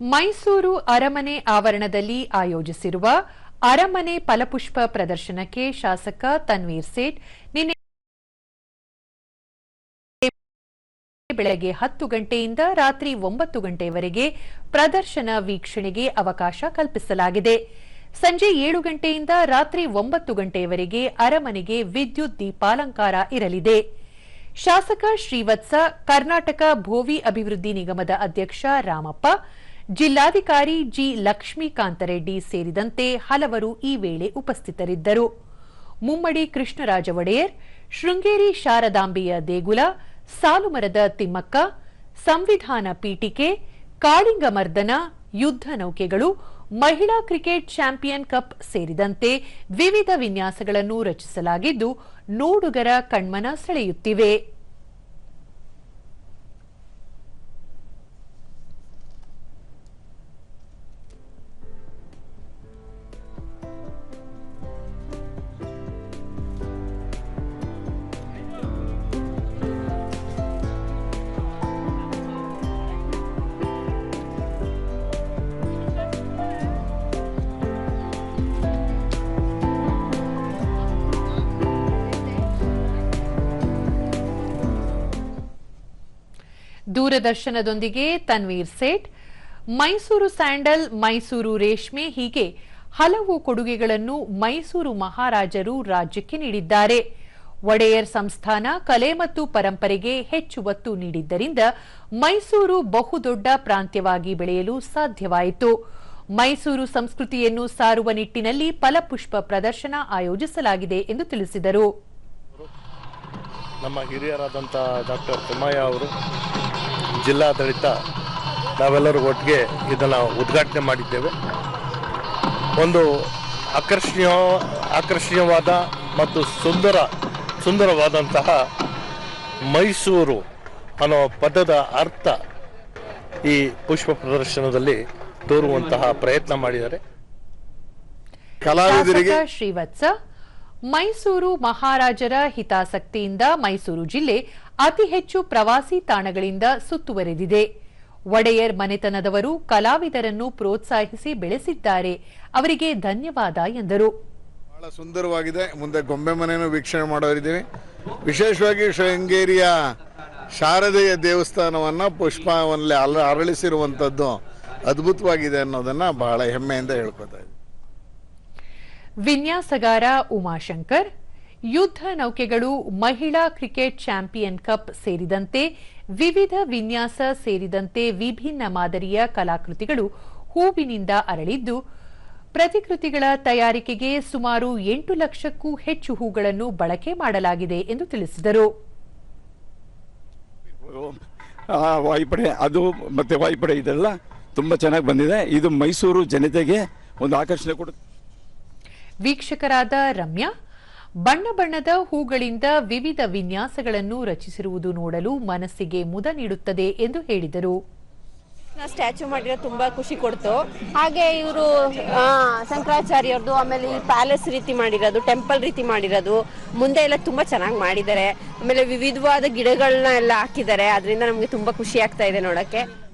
ಮೈಸೂರು ಅರಮನೆ ಆವರಣದಲ್ಲಿ ಆಯೋಜಿಸಿರುವ ಅರಮನೆ ಫಲಪುಷ್ಪ ಪ್ರದರ್ಶನಕ್ಕೆ ಶಾಸಕ ತನ್ವೀರ್ ಸೇಠ್ ನಿನ್ನೆ ಬೆಳಗ್ಗೆ ಹತ್ತು ಗಂಟೆಯಿಂದ ರಾತ್ರಿ ಒಂಬತ್ತು ಗಂಟೆವರೆಗೆ ಪ್ರದರ್ಶನ ವೀಕ್ಷಣೆಗೆ ಅವಕಾಶ ಕಲ್ಪಿಸಲಾಗಿದೆ. ಸಂಜೆ ಏಳು ಗಂಟೆಯಿಂದ ರಾತ್ರಿ ಒಂಬತ್ತು ಗಂಟೆಯವರೆಗೆ ಅರಮನೆಗೆ ವಿದ್ಯುತ್ ದೀಪಾಲಂಕಾರ ಇರಲಿದೆ. ಶಾಸಕ ಶ್ರೀವತ್ಸ, ಕರ್ನಾಟಕ ಭೋವಿ ಅಭಿವೃದ್ಧಿ ನಿಗಮದ ಅಧ್ಯಕ್ಷ ರಾಮಪ್ಪ ಜಿಲ್ಲಾಧಿಕಾರಿ ಜಿ ಲಕ್ಷ್ಮೀಕಾಂತ ರೆಡ್ಡಿ ಸೇರಿದಂತೆ ಹಲವರು ಈ ವೇಳೆ ಉಪಸ್ಥಿತರಿದ್ದರು. ಮುಮ್ಮಡಿ ಕೃಷ್ಣರಾಜ ಒಡೆಯರ್, ಶೃಂಗೇರಿ ಶಾರದಾಂಬೆಯ ದೇಗುಲ, ಸಾಲುಮರದ ತಿಮ್ಮಕ್ಕ, ಸಂವಿಧಾನ ಪೀಠಿಕೆ, ಕಾಳಿಂಗಮರ್ದನ, ಯುದ್ಧ ನೌಕೆಗಳು, ಮಹಿಳಾ ಕ್ರಿಕೆಟ್ ಚಾಂಪಿಯನ್ ಕಪ್ ಸೇರಿದಂತೆ ವಿವಿಧ ವಿನ್ಯಾಸಗಳನ್ನು ರಚಿಸಲಾಗಿದ್ದು, ನೋಡುಗರ ಕಣ್ಮನ ಸೆಳೆಯುತ್ತಿವೆ. ದೂರದರ್ಶನದೊಂದಿಗೆ ತನ್ವೀರ್ ಸೇಠ್. ಮೈಸೂರು ಸ್ಯಾಂಡಲ್, ಮೈಸೂರು ರೇಷ್ಮೆ ಹೀಗೆ ಹಲವು ಕೊಡುಗೆಗಳನ್ನು ಮೈಸೂರು ಮಹಾರಾಜರು ರಾಜ್ಯಕ್ಕೆ ನೀಡಿದ್ದಾರೆ. ಒಡೆಯರ್ ಸಂಸ್ಥಾನ, ಕಲೆ ಮತ್ತು ಪರಂಪರೆಗೆ ಹೆಚ್ಚು ಒತ್ತು ನೀಡಿದ್ದರಿಂದ ಮೈಸೂರು ಬಹುದೊಡ್ಡ ಪ್ರಾಂತ್ಯವಾಗಿ ಬೆಳೆಯಲು ಸಾಧ್ಯವಾಯಿತು. ಮೈಸೂರು ಸಂಸ್ಕೃತಿಯನ್ನು ಸಾರುವ ನಿಟ್ಟಿನಲ್ಲಿ ಫಲಪುಷ್ಪ ಪ್ರದರ್ಶನ ಆಯೋಜಿಸಲಾಗಿದೆ ಎಂದು ತಿಳಿಸಿದರು. ನಮ್ಮ ಹಿರಿಯರಾದಂಥ ಡಾಕ್ಟರ್ ತಿಮ್ಮಯ್ಯ ಅವರು ಜಿಲ್ಲಾಡಳಿತ ನಾವೆಲ್ಲರೂ ಒಟ್ಟಿಗೆ ಇದನ್ನು ಉದ್ಘಾಟನೆ ಮಾಡಿದ್ದೇವೆ. ಒಂದು ಆಕರ್ಷಣೀಯ ಆಕರ್ಷಣೀಯವಾದ ಮತ್ತು ಸುಂದರ ಸುಂದರವಾದಂತಹ ಮೈಸೂರು ಅನ್ನೋ ಪದದ ಅರ್ಥ ಈ ಪುಷ್ಪ ಪ್ರದರ್ಶನದಲ್ಲಿ ತೋರುವಂತಹ ಪ್ರಯತ್ನ ಮಾಡಿದ್ದಾರೆ. ಕಲಾವಿದರಿಗೆ ಶ್ರೀವತ್ಸ ಮೈಸೂರು ಮಹಾರಾಜರ ಹಿತಾಸಕ್ತಿಯಿಂದ ಮೈಸೂರು ಜಿಲ್ಲೆ ಅತಿ ಹೆಚ್ಚು ಪ್ರವಾಸಿ ತಾಣಗಳಿಂದ ಸುತ್ತುವರೆದಿದೆ. ಒಡೆಯರ್ ಮನೆತನದವರು ಕಲಾವಿದರನ್ನು ಪ್ರೋತ್ಸಾಹಿಸಿ ಬೆಳೆಸಿದ್ದಾರೆ. ಅವರಿಗೆ ಧನ್ಯವಾದ ಎಂದರು. ಬಹಳ ಸುಂದರವಾಗಿದೆ. ಮುಂದೆ ಗೊಂಬೆ ಮನೆಯನ್ನು ವೀಕ್ಷಣೆ ಮಾಡೋರಿದ್ದೀವಿ. ವಿಶೇಷವಾಗಿ ಶೃಂಗೇರಿಯ ಶಾರದೆಯ ದೇವಸ್ಥಾನವನ್ನು ಪುಷ್ಪವನ್ನೇ ಅರಳಿಸಿರುವಂಥದ್ದು ಅದ್ಭುತವಾಗಿದೆ ಅನ್ನೋದನ್ನ ಬಹಳ ಹೆಮ್ಮೆಯಿಂದ ಹೇಳ್ಕೊತಾ ಇದ್ದೀವಿ ವಿನ್ಯಾಸಗಾರ ಉಮಾಶಂಕರ್, ಯುದ್ಧ ನೌಕೆಗಳು ಮಹಿಳಾ ಕ್ರಿಕೆಟ್ ಚಾಂಪಿಯನ್ ಕಪ್ ಸೇರಿದಂತೆ ವಿವಿಧ ವಿನ್ಯಾಸ ಸೇರಿದಂತೆ ವಿಭಿನ್ನ ಮಾದರಿಯ ಕಲಾಕೃತಿಗಳು ಹೂವಿನಿಂದ ಅರಳಿದ್ದು, ಪ್ರತಿಕೃತಿಗಳ ತಯಾರಿಕೆಗೆ ಸುಮಾರು ಎಂಟು ಲಕ್ಷಕ್ಕೂ ಹೆಚ್ಚು ಹೂಗಳನ್ನು ಬಳಕೆ ಮಾಡಲಾಗಿದೆ ಎಂದು ತಿಳಿಸಿದರು. ವಾಯುಪಡೆ, ಅದು ಮತ್ತೆ ವಾಯುಪಡೆ ಇದೆಲ್ಲ ತುಂಬಾ ಚೆನ್ನಾಗಿ ಬಂದಿದೆ. ಇದು ಮೈಸೂರು ಜನತೆಗೆ ಒಂದು ಆಕರ್ಷಣೆ ಕೊಡುತ್ತೆ. ವೀಕ್ಷಕರಾದ ರಮ್ಯಾ, ಬಣ್ಣ ಬಣ್ಣದ ಹೂಗಳಿಂದ ವಿವಿಧ ವಿನ್ಯಾಸಗಳನ್ನು ರಚಿಸಿರುವುದು ನೋಡಲು ಮನಸ್ಸಿಗೆ ಮುದ ನೀಡುತ್ತದೆ ಎಂದು ಹೇಳಿದರು. ಸ್ಟ್ಯಾಚು ಮಾಡಿರೋದು ತುಂಬಾ ಖುಷಿ ಕೊಡ್ತು. ಹಾಗೆ ಇವರು ಶಂಕರಾಚಾರ್ಯರದು ಆಮೇಲೆ ಈ ಪ್ಯಾಲೇಸ್ ರೀತಿ ಮಾಡಿರೋದು, ಟೆಂಪಲ್ ರೀತಿ ಮಾಡಿರೋದು, ಮುಂದೆ ಎಲ್ಲ ತುಂಬಾ ಚೆನ್ನಾಗಿ ಮಾಡಿದ್ದಾರೆ. ಆಮೇಲೆ ವಿವಿಧವಾದ ಗಿಡಗಳನ್ನ ಎಲ್ಲ ಹಾಕಿದ್ದಾರೆ. ಅದರಿಂದ ನಮಗೆ ತುಂಬಾ ಖುಷಿ ಆಗ್ತಾ ಇದೆ ನೋಡಕ್ಕೆ.